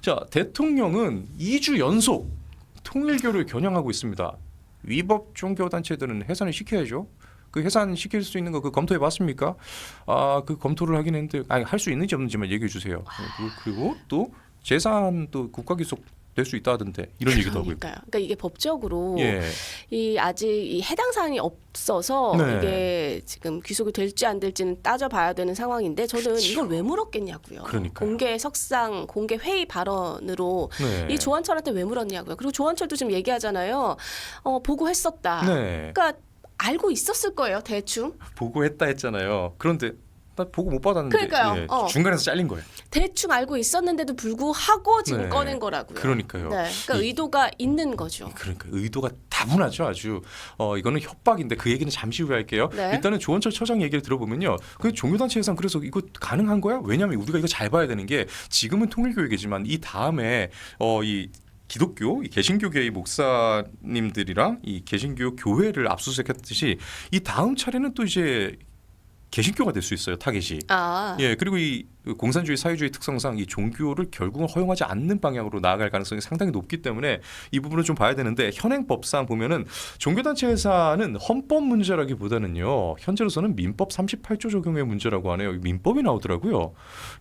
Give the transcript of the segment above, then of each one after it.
자, 대통령은 2주 연속 통일교를 겨냥하고 있습니다. 위법 종교 단체들은 해산을 시켜야죠. 그 해산 시킬 수 있는 거 그 검토해 봤습니까? 아, 그 검토를 하긴 했는데 아니 할 수 있는지 없는지만 얘기해 주세요. 그리고 또 재산 또 국가 기속 될 수 있다 하던데 이런 얘기도 하고 있고. 그러니까요. 그러니까 이게 법적으로 예. 이 아직 이 해당 사항이 없어서 네. 이게 지금 귀속이 될지 안 될지는 따져봐야 되는 상황인데 저는 그렇죠. 이걸 왜 물었겠냐고요. 그러니까요. 공개 석상, 공개 회의 발언으로 네. 이 조한철한테 왜 물었냐고요. 그리고 조한철도 지금 얘기하잖아요. 어, 보고했었다. 네. 그러니까 알고 있었을 거예요, 대충. 보고했다 했잖아요. 그런데 나 보고 못 받았는데 그러니까요. 예, 어. 중간에서 잘린 거예요. 대충 알고 있었는데도 불구하고 지금 네. 꺼낸 거라고요. 그러니까요. 네, 그러니까 이- 의도가 있는 거죠. 그러니까 의도가 다분하죠 아주 어 이거는 협박인데 그 얘기는 잠시 후에 할게요 네. 일단은 조원철 처장 얘기를 들어보면요 그 종교단체 예산 그래서 이거 가능한 거야 왜냐하면 우리가 이거 잘 봐야 되는 게 지금은 통일교회지만 이 다음에 어이 기독교 이 개신교계의 목사님들이랑 이 개신교 교회를 압수수색했듯이 이 다음 차례는 또 이제 개신교가 될 수 있어요 타겟이. 아, 예, 그리고 이 공산주의 사회주의 특성상 이 종교를 결국은 허용하지 않는 방향으로 나아갈 가능성이 상당히 높기 때문에 이 부분을 좀 봐야 되는데 현행 법상 보면은 종교단체 회사는 헌법 문제라기보다는요 현재로서는 민법 38조 적용의 문제라고 하네요 민법이 나오더라고요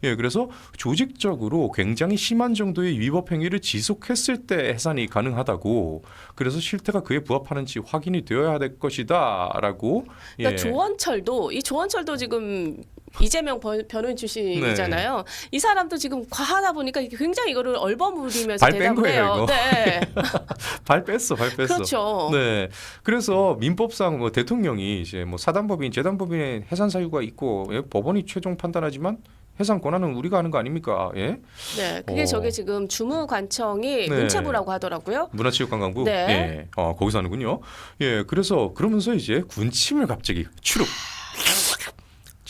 예 그래서 조직적으로 굉장히 심한 정도의 위법 행위를 지속했을 때 해산이 가능하다고 그래서 실태가 그에 부합하는지 확인이 되어야 될 것이다라고 그러니까 예. 조원철도 이 조원철도 지금 이재명 번- 변호인 출신이잖아요. 네. 이 사람도 지금 과하다 보니까 굉장히 이거를 얼버무리면서 발뺀 거예요. 네, 발 뺐어 발 뺐어 그렇죠. 네. 그래서 민법상 뭐 대통령이 이제 뭐 사단법인, 재단법인의 해산 사유가 있고 예, 법원이 최종 판단하지만 해산 권한은 우리가 하는 거 아닙니까? 예. 네, 그게 어. 저게 지금 주무관청이 네. 문체부라고 하더라고요. 문화체육관광부. 네. 예. 어, 거기서 하는군요. 예. 그래서 그러면서 이제 군침을 갑자기 추룩.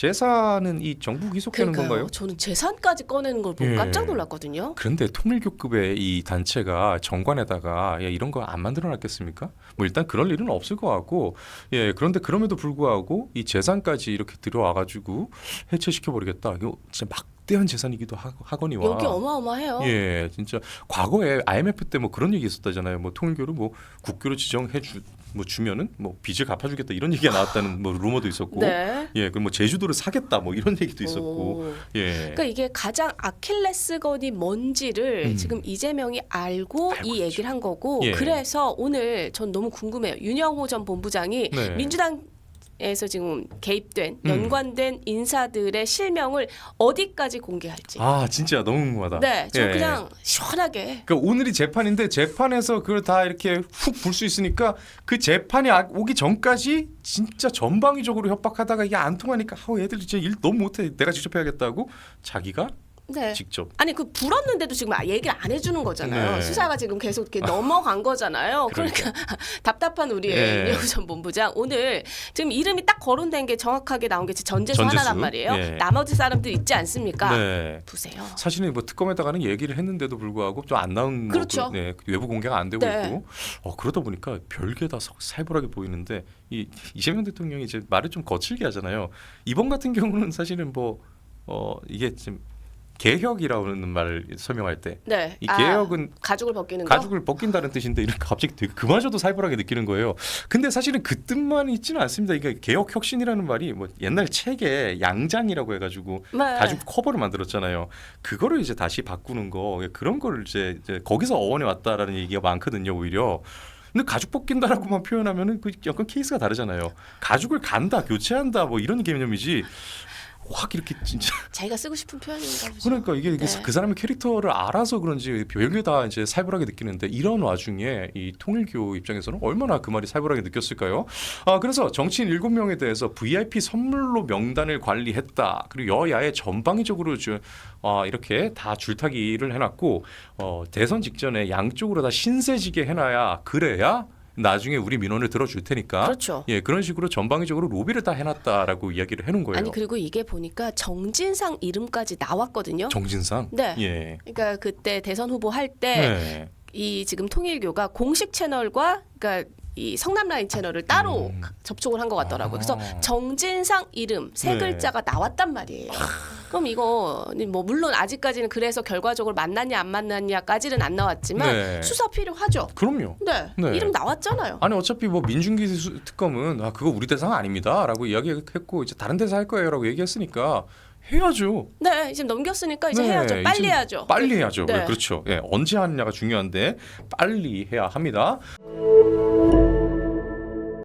재산은 이 정부 기속되는 그러니까요. 건가요? 저는 재산까지 꺼내는 걸 보고 예. 깜짝 놀랐거든요. 그런데 통일교급의 이 단체가 정관에다가 예, 이런 거 안 만들어 놨겠습니까? 뭐 일단 그럴 일은 없을 것 같고 예 그런데 그럼에도 불구하고 이 재산까지 이렇게 들어와 가지고 해체시켜 버리겠다. 이거 진짜 막대한 재산이기도 하, 하거니와 여기 어마어마해요. 예 진짜 과거에 IMF 때 뭐 그런 얘기 있었다잖아요. 뭐 통일교를 뭐 국교로 지정해 주 뭐 주면은 뭐 빚을 갚아주겠다 이런 얘기가 나왔다는 뭐 루머도 있었고 네. 예 그럼 뭐 제주도를 사겠다 뭐 이런 얘기도 있었고 오. 예 그러니까 이게 가장 아킬레스건이 뭔지를 음. 지금 이재명이 알고, 알고 이 있죠. 얘기를 한 거고 예. 그래서 오늘 전 너무 궁금해요. 윤영호 전 본부장이 네. 민주당 에서 지금 개입된 음. 연관된 인사들의 실명을 어디까지 공개할지. 아 진짜 너무 궁금하다. 네, 저 예. 그냥 시원하게. 그러니까 오늘이 재판인데 재판에서 그걸 다 이렇게 훅불수 있으니까 그 재판이 아- 오기 전까지 진짜 전방위적으로 협박하다가 이게 안 통하니까 아우 애들 진짜 일 너무 못해 내가 직접 해야겠다고 자기가 네. 직접 아니 그 불었는데도 지금 얘기를 안 해주는 거잖아요. 네. 수사가 지금 계속 이렇게 넘어간 거잖아요. 그러니까 답답한 우리의 예. 윤영호 전 본부장 오늘 지금 이름이 딱 거론된 게 정확하게 나온 게 전재수, 전재수? 하나란 말이에요. 예. 나머지 사람들 있지 않습니까? 네. 보세요. 사실은 뭐 특검에다가는 얘기를 했는데도 불구하고 좀 안 나온 뭐 그렇죠. 그, 네, 외부 공개가 안 되고 네. 있고 어, 그러다 보니까 별게 다 서- 살벌하게 보이는데 이 이재명 대통령이 이제 말을 좀 거칠게 하잖아요. 이번 같은 경우는 사실은 뭐 어, 이게 지금 개혁이라는 말을 설명할 때 네. 이 아, 개혁은 가죽을 벗기는 거. 가죽을 벗긴다는 뜻인데 이렇게 갑자기 되게 그마저도 살벌하게 느끼는 거예요. 근데 사실은 그 뜻만 있지는 않습니다. 이게 개혁 혁신이라는 말이 뭐 옛날 책에 양장이라고 해가지고 네. 가죽 커버를 만들었잖아요. 그거를 이제 다시 바꾸는 거 그런 거를 이제, 이제 거기서 어원해 왔다라는 얘기가 많거든요. 오히려. 근데 가죽 벗긴다라고만 표현하면은 그 약간 케이스가 다르잖아요. 가죽을 간다, 교체한다, 뭐 이런 개념이지. 확 이렇게 진짜 자기가 쓰고 싶은 표현인가 보죠. 그러니까 이게 네. 그 사람의 캐릭터를 알아서 그런지 별게 다 이제 살벌하게 느끼는데 이런 와중에 이 통일교 입장에서는 얼마나 그 말이 살벌하게 느꼈을까요? 아 그래서 정치인 일곱 명에 대해서 VIP 선물로 명단을 관리했다. 그리고 여야의 전방위적으로 주, 아, 이렇게 다 줄타기를 해놨고 어, 대선 직전에 양쪽으로 다 신세지게 해놔야 그래야 나중에 우리 민원을 들어줄 테니까 그렇죠. 예 그런 식으로 전방위적으로 로비를 다 해놨다라고 이야기를 해놓은 거예요. 아니 그리고 이게 보니까 정진상 이름까지 나왔거든요. 정진상 네. 예. 그러니까 그때 대선 후보 할때 네. 이 지금 통일교가 공식 채널과 그러니까 이 성남 라인 채널을 따로 음. 접촉을 한 것 같더라고요. 그래서 아. 정진상 이름 세 네. 글자가 나왔단 말이에요. 그럼 이거 뭐 물론 아직까지는 그래서 결과적으로 만났냐 안 만났냐까지는 안 나왔지만 네. 수사 필요하죠. 그럼요. 네, 네. 이름 나왔잖아요. 아니 어차피 뭐 민중기 수- 특검은 아 그거 우리 대상 아닙니다라고 이야기했고 이제 다른 데서 할 거예요라고 얘기했으니까 해야죠. 네, 이제 넘겼으니까 이제 네, 해야죠. 빨리 이제 해야죠. 빨리 해야죠. 네. 그렇죠. 예, 언제 하느냐가 중요한데 빨리 해야 합니다.